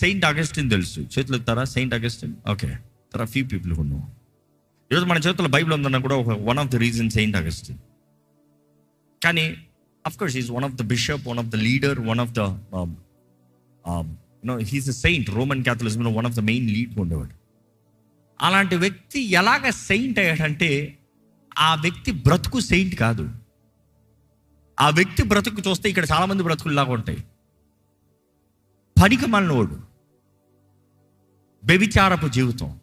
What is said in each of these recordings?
Saint Augustine తెలుసు. చేతులు ఎత్తారా సెయింట్ అగస్టిన్ ఓకే తర ఫ్యూ పీపుల్ ఉన్నాం ఈరోజు మన చేతుల్లో బైబిల్ ఉందన్న కూడా ఒక one of the reason Saint Augustine కానీ of course is one of the bishop one of the leader one of the no he's a saint Roman క్యాథలిజంలో one of the main lead ఉండేవాడు. అలాంటి వ్యక్తి ఎలాగ Saint అయ్యాడంటే ఆ వ్యక్తి బ్రతుకు Saint కాదు. ఆ వ్యక్తి బ్రతుకు చూస్తే ఇక్కడ చాలా మంది బ్రతుకుల్లాగా ఉంటాయి. పనికి మనోడు వ్యభిచారపు జీవితం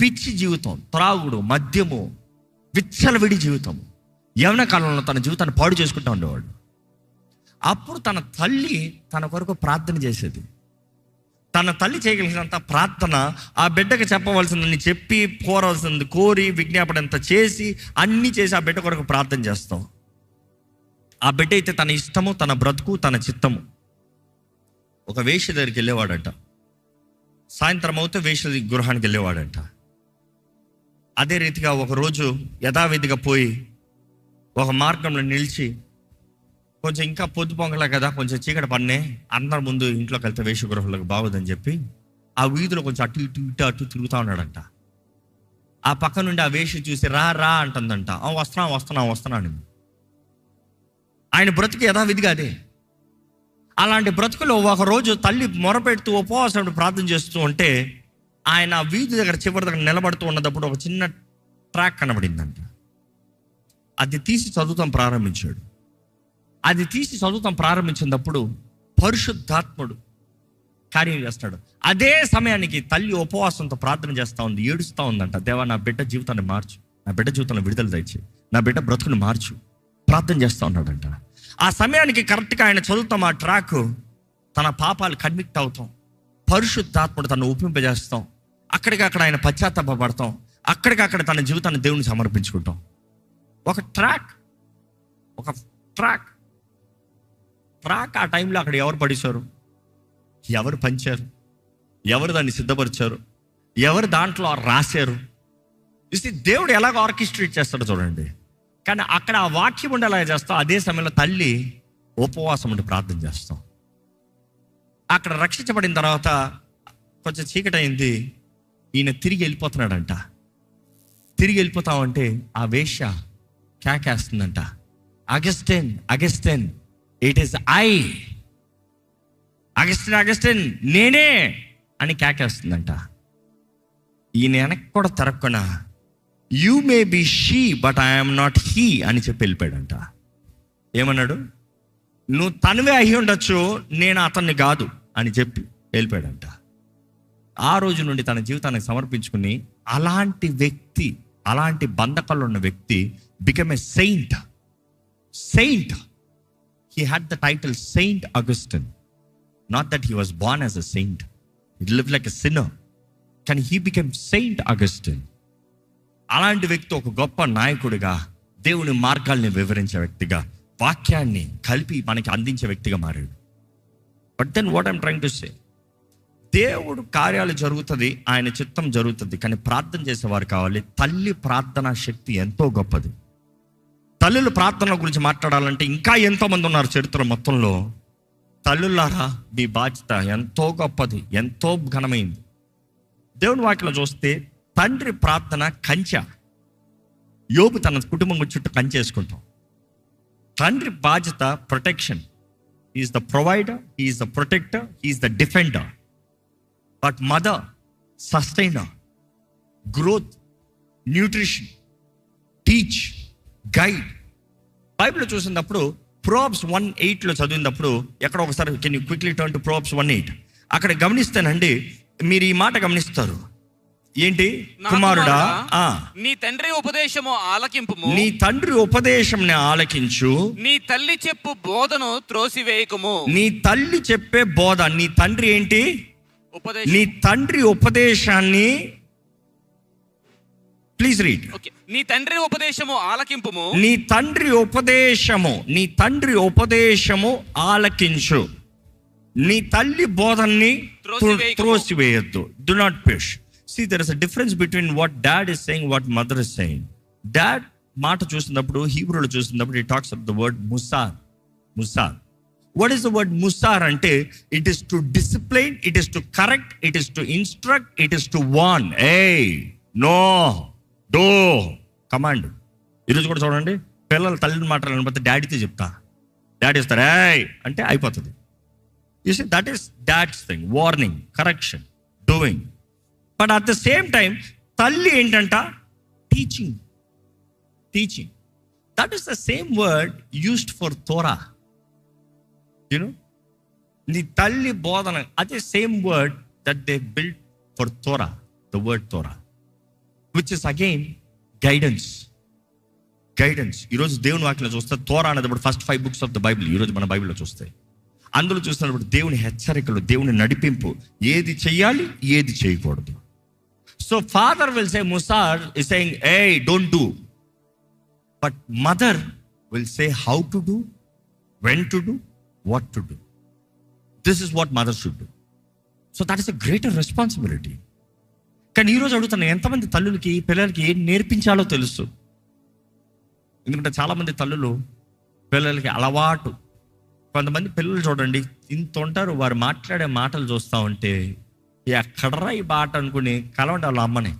పిచ్చి జీవితం త్రాగుడు మద్యము విచ్చలవిడి జీవితం. యవన కాలంలో తన జీవితాన్ని పాడు చేసుకుంటూ ఉండేవాడు. అప్పుడు తన తల్లి తన కొరకు ప్రార్థన చేసేది. తన తల్లి చేయగలిగినంత ప్రార్థన ఆ బిడ్డకి చెప్పవలసిందని చెప్పి కోరవలసింది కోరి విజ్ఞాపన చేసి అన్నీ చేసి ఆ బిడ్డ కొరకు ప్రార్థన చేస్తాం. ఆ బిడ్డ అయితే తన ఇష్టము తన బ్రతుకు తన చిత్తము. ఒక వేష దగ్గరికి వెళ్ళేవాడట. సాయంత్రం అవుతే వేష గృహానికి వెళ్ళేవాడంట. అదే రీతిగా ఒకరోజు యథావిధిగా పోయి ఒక మార్గంలో నిలిచి కొంచెం ఇంకా పొద్దు పొంగలే కదా కొంచెం చీకటి పన్నే అందరి ముందు ఇంట్లోకి వెళ్తే వేషగృహంలోకి బాగోదని చెప్పి ఆ వీధిలో కొంచెం అటు ఇటు ఇటు అటు తిరుగుతూ ఉన్నాడంట. ఆ పక్క నుండి ఆ వేషి చూసి రా రా అంటుందంట. "ఆ, వస్తున్నా వస్తున్నా వస్తున్నాను ఆయన బ్రతికి యథావిధిగా అదే. అలాంటి బ్రతుకులో ఒకరోజు తల్లి మొరపెడుతూ ఉపవాసం ప్రార్థన చేస్తూ ఉంటే ఆయన వీధి దగ్గర చివరి దగ్గర నిలబడుతూ ఉన్నప్పుడు ఒక చిన్న ట్రాక్ కనబడిందంట. అది తీసి చదువుతాం ప్రారంభించాడు. అది తీసి చదువుతాం ప్రారంభించినప్పుడు పరిశుద్ధాత్ముడు కార్యం చేస్తాడు. అదే సమయానికి తల్లి ఉపవాసంతో ప్రార్థన చేస్తూ ఉంది ఏడుస్తూ ఉందంట. దేవా నా బిడ్డ జీవితాన్ని మార్చు. నా బిడ్డ జీవితంలో విడుదల తెచ్చి నా బిడ్డ బ్రతుకుని మార్చు. ప్రార్థన చేస్తూ ఉన్నాడంట. ఆ సమయానికి కరెక్ట్గా ఆయన చదువుతాం ఆ ట్రాక్ తన పాపాలు కన్విక్ట్ అవుతాం. పరిశుద్ధాత్ముడు తను ఒప్పింపజేస్తాం. అక్కడికక్కడ ఆయన పశ్చాత్తాపడతాం అక్కడికక్కడ తన జీవితాన్ని దేవుని సమర్పించుకుంటాం. ఒక ట్రాక్. ఒక ట్రాక్. ట్రాక్ ఆ టైంలో అక్కడ ఎవరు పడేశారు? ఎవరు పంచారు? ఎవరు దాన్ని సిద్ధపరిచారు? ఎవరు దాంట్లో రాశారు? చూస్తే దేవుడు ఎలాగ ఆర్కిస్ట్రేట్ చేస్తాడో చూడండి. కానీ అక్కడ ఆ వాక్యం ఉండేలాగా చేస్తాం. అదే సమయంలో తల్లి ఉపవాసం ఉండి ప్రార్థన చేస్తాం. అక్కడ రక్షించబడిన తర్వాత కొంచెం చీకటి అయింది ఈయన తిరిగి వెళ్ళిపోతున్నాడంట. తిరిగి వెళ్ళిపోతామంటే ఆ వేష కేకేస్తుందంట. Augustine Augustine it is I Augustine Augustine నేనే అని కేకేస్తుందంట. ఈయన వెనక్కి కూడా తరక్కున you may be she but I'm not he అని చెప్పి వెళ్ళిపోయాడంట. ఏమన్నాడు? నువ్వు తనువే అయి ఉండొచ్చు నేను అతన్ని కాదు అని చెప్పి వెళ్ళిపోయాడంట. ఆ రోజు నుండి తన జీవితానికి సమర్పించుకుని అలాంటి వ్యక్తి అలాంటి బంధకాలు ఉన్న వ్యక్తి become a saint saint he had the title Saint Augustine not that he was born as a saint it live like a sinner కానీ హీ బికెమ్ సెయింట్ అగస్టిన్ అలాంటి వ్యక్తి ఒక గొప్ప నాయకుడిగా దేవుని మార్గాల్ని వివరించే వ్యక్తిగా వాక్యాన్ని కలిపి మనకి అందించే వ్యక్తిగా మారాడు. But then what I'm trying to say దేవుడు కార్యాలు జరుగుతుంది ఆయన చిత్తం జరుగుతుంది కానీ ప్రార్థన చేసేవారు కావాలి. తల్లి ప్రార్థనా శక్తి ఎంతో గొప్పది. తల్లుల ప్రార్థన గురించి మాట్లాడాలంటే ఇంకా ఎంతోమంది ఉన్నారు చరిత్ర మొత్తంలో. తల్లులారా మీ బాధ్యత ఎంతో గొప్పది ఎంతో ఘనమైంది. దేవుని వాక్యలో చూస్తే తండ్రి ప్రార్థన కంచె. యోబు తన కుటుంబం చుట్టూ కంచేసుకుంటాం తండ్రి బాధ్యత protection. Is the provider is the protector is the defender but mother sustainer growth nutrition teach guide Bible చూసినప్పుడు ప్రోబ్స్ వన్ ఎయిట్లో చదివినప్పుడు ఎక్కడ ఒకసారి can you quickly turn to Proverbs one eight అక్కడ గమనిస్తానండి మీరు ఈ మాట గమనిస్తారు. ఏంటి? కుమారుడా? నీ తండ్రి ఉపదేశము ఆలకింపుము. నీ తండ్రి ఉపదేశంని ఆలకించు. నీ తల్లి చెప్పు బోధను త్రోసివేయకము. నీ తల్లి చెప్పే బోధ నీ తండ్రి ఏంటి? ఉపదేశం. నీ తండ్రి ఉపదేశాన్ని ప్లీజ్ రీడ్. ఓకే. నీ తండ్రి ఉపదేశము ఆలకింపుము. నీ తండ్రి ఉపదేశము నీ తండ్రి ఉపదేశము ఆలకించు. నీ తల్లి బోధన్ని. త్రోసివేయద్దు. Do not push see there is a difference between what dad is saying what mother is saying dad మాట చూసినప్పుడు హీబ్రూలో చూసినప్పుడు ఈ talks of the word musar musar what is the word musar అంటే it is to discipline it is to correct it is to instruct it is to warn a no do command ఈరోజు కూడా చూడండి పిల్లలు తల్లిని మాట్లాడలేకపోతే డాడీతో చెప్తా. Daddy ఇస్తారు ఏయ్! అంటే అయిపోతుంది. You see that is that's thing warning correction doing but at the same time తల్లి ఏంటంట? Teaching teaching that is the same word used for Torah you know నీ తల్లి బోధన అదే same word that they build for Torah the word Torah which is again guidance guidance ఈరోజు దేవుని వాక్యం చూస్తే తోరా అనేది first five books of the Bible ఈరోజు మన బైబిల్లో చూస్తే. అందులో చూసినప్పుడు దేవుని హెచ్చరికలు దేవుని నడిపింపు ఏది చేయాలి ఏది చేయకూడదు. So father will say musar is saying a don't do but mother will say how to do when to do what to do this is what mother should do so that is a greater responsibility కానీ ఈరోజు అడుగుతున్న ఎంతమంది తల్లులకి పిల్లలకి ఏం నేర్పించాలో తెలుసు. ఎందుకంటే చాలామంది తల్లులు పిల్లలకి అలవాటు. కొంతమంది పిల్లలు చూడండి ఇంత ఉంటారు వారు మాట్లాడే మాటలు చూస్తూ ఉంటే ఎక్కడరా ఈ బాట అనుకుని కలవండి వాళ్ళ అమ్మని?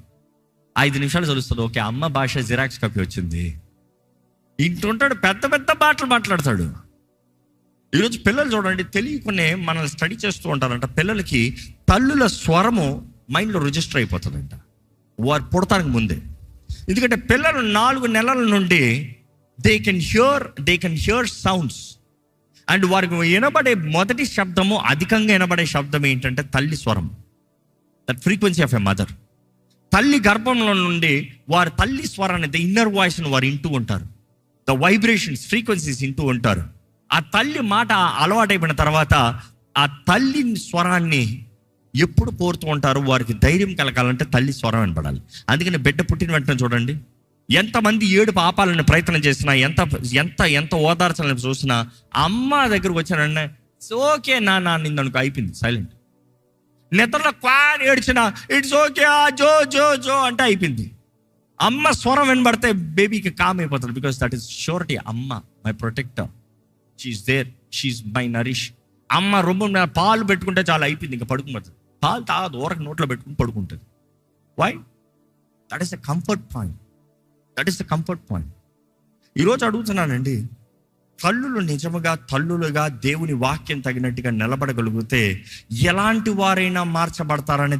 ఐదు నిమిషాలు తెలుస్తుంది ఓకే అమ్మ భాష జిరాక్స్ కాపీ వచ్చింది. ఇంటుంటాడు పెద్ద పెద్ద మాటలు మాట్లాడతాడు. ఈరోజు పిల్లలు చూడండి తెలియకునే మనల్ని స్టడీ చేస్తూ ఉంటారంట. పిల్లలకి తల్లుల స్వరము మైండ్లో రిజిస్టర్ అయిపోతుందంట. వారు పుడతానికి ముందే. ఎందుకంటే పిల్లలు నాలుగు నెలల నుండి they can hear they can hear sounds and వారికి వినబడే మొదటి శబ్దము అధికంగా వినబడే శబ్దం ఏంటంటే తల్లి స్వరం. That frequency of a mother తల్లి గర్భంలో నుండి వారి తల్లి స్వరాన్ని ద ఇన్నర్ వాయిస్ని వారు ఇంటూ ఉంటారు. ద వైబ్రేషన్స్ ఫ్రీక్వెన్సీస్ ఇంటూ ఉంటారు. ఆ తల్లి మాట అలవాటైపోయిన తర్వాత ఆ తల్లి స్వరాన్ని ఎప్పుడు కోరుతూ ఉంటారు? వారికి ధైర్యం కలగాలంటే తల్లి స్వరం వినపడాలి అందుకని బిడ్డ పుట్టిన వెంటనే చూడండి. ఎంతమంది ఏడు పాపాలని ప్రయత్నం చేసినా ఎంత ఎంత ఎంత ఓదార్చాలని చూసినా అమ్మ దగ్గరకు వచ్చిన ఓకే నా నా నిందనుకో అయిపోయింది. సైలెంట్ నిద్రలో క్వాన్ ఏడ్చిన ఇట్స్ ఓకే జో జో జో అంటే అయిపోయింది. అమ్మ స్వరం వినబడితే బేబీకి కామ్ అయిపోతుంది బికాస్ దట్ ఈస్ షూరిటీ అమ్మ my protector she is there she is my nourish అమ్మ రొమ్మ పాలు పెట్టుకుంటే చాలా అయిపోయింది ఇంకా పడుకుంటుంది. పాలు తాగదు ఊరకు నోట్లో పెట్టుకుని పడుకుంటుంది. Why that is the comfort point that is the comfort point ఈరోజు అడుగుతున్నానండి తల్లులు నిజముగా తల్లులుగా దేవుని వాక్యం తగినట్టుగా నిలబడగలిగితే ఎలాంటి వారైనా మార్చబడతారనే